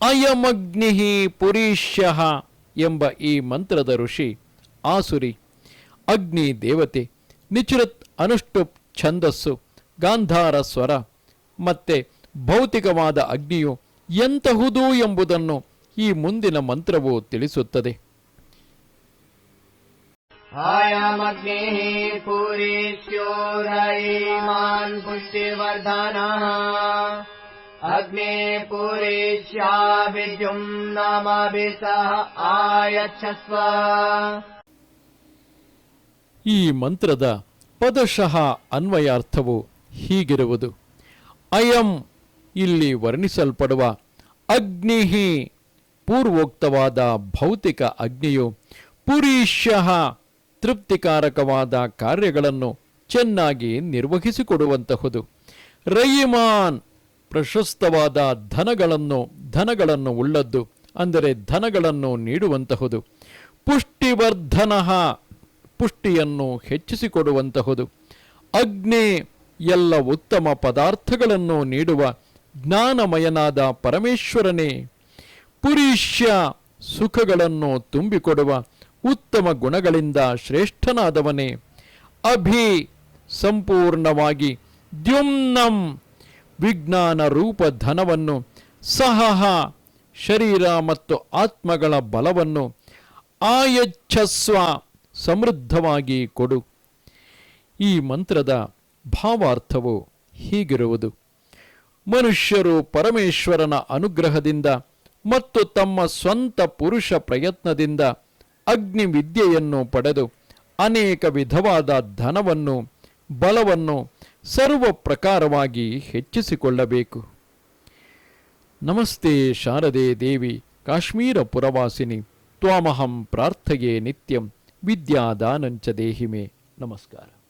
ಅಯಮಗ್ನಿ ಪುರೀಶ್ಯ ಎಂಬ ಈ ಮಂತ್ರದ ಋಷಿ ಆಸುರಿ ಅಗ್ನಿ ದೇವತೆ ನಿಚೃತ್ ಅನುಷ್ಠುಪ್ ಛಂದಸ್ಸು ಗಾಂಧಾರ ಸ್ವರ ಮತ್ತೆ ಭೌತಿಕವಾದ ಅಗ್ನಿಯು ಎಂತಹುದು ಎಂಬುದನ್ನು ಈ ಮುಂದಿನ ಮಂತ್ರವು ತಿಳಿಸುತ್ತದೆ अयमग्निः पुरीष्योरयीमान् पुष्टिवर्धनः अग्ने पुरीष्या विद्युम् नमभिः सह आयच्छस्व ಈ ಮಂತ್ರದ ಪದಶಃ ಅನ್ವಯಾರ್ಥವು ಹೀಗಿರುವುದು ಅಯಂ ಇಲ್ಲಿ ವರ್ಣಿಸಲ್ಪಡುವ ಅಗ್ನಿಹಿ ಪೂರ್ವೋಕ್ತವಾದ ಭೌತಿಕ ಅಗ್ನಿಯು ಪುರೀಶ್ಯ ತೃಪ್ತಿಕಾರಕವಾದ ಕಾರ್ಯಗಳನ್ನು ಚೆನ್ನಾಗಿ ನಿರ್ವಹಿಸಿಕೊಡುವಂತಹುದು ರಯಿಮಾನ್ ಪ್ರಶಸ್ತವಾದ ಧನಗಳನ್ನು ಧನಗಳನ್ನು ಉಳ್ಳದ್ದು, ಅಂದರೆ ಧನಗಳನ್ನು ನೀಡುವಂತಹುದು. ಪುಷ್ಟಿವರ್ಧನ ಪುಷ್ಟಿಯನ್ನು ಹೆಚ್ಚಿಸಿಕೊಡುವಂತಹುದು. ಅಗ್ನಿ ಎಲ್ಲ ಉತ್ತಮ ಪದಾರ್ಥಗಳನ್ನು ನೀಡುವ ಜ್ಞಾನಮಯನಾದ ಪರಮೇಶ್ವರನೇ, ಪುರುಷ್ಯ ಸುಖಗಳನ್ನು ತುಂಬಿಕೊಡುವ ಉತ್ತಮ ಗುಣಗಳಿಂದ ಶ್ರೇಷ್ಠನಾದವನೇ, ಅಭಿ ಸಂಪೂರ್ಣವಾಗಿ ದ್ಯುಮ್ನಂ ವಿಜ್ಞಾನ ರೂಪ ಧನವನ್ನು, ಸಹಹ ಶರೀರ ಮತ್ತು ಆತ್ಮಗಳ ಬಲವನ್ನು ಆಯಚ್ಛಸ್ವ ಸಮೃದ್ಧವಾಗಿ ಕೊಡು. ಈ ಮಂತ್ರದ ಭಾವಾರ್ಥವು ಹೀಗಿರುವುದು. ಮನುಷ್ಯರು ಪರಮೇಶ್ವರನ ಅನುಗ್ರಹದಿಂದ ಮತ್ತು ತಮ್ಮ ಸ್ವಂತ ಪುರುಷ ಪ್ರಯತ್ನದಿಂದ ಅಗ್ನಿ ವಿದ್ಯೆಯನ್ನು ಪಡೆದು ಅನೇಕ ವಿಧವಾದ ಧನವನ್ನು, ಬಲವನ್ನು ಸರ್ವ ಪ್ರಕಾರವಾಗಿ ಹೆಚ್ಚಿಸಿಕೊಳ್ಳಬೇಕು. ನಮಸ್ತೆ ಶಾರದೆ ದೇವಿ ಕಾಶ್ಮೀರ ಪುರವಾಸಿನಿ ತ್ವಾಮಹಂ ಪ್ರಾರ್ಥಯೇ ನಿತ್ಯಂ ವಿದ್ಯಾದಾನಂಚ ದೇಹಿಮೆ. ನಮಸ್ಕಾರ.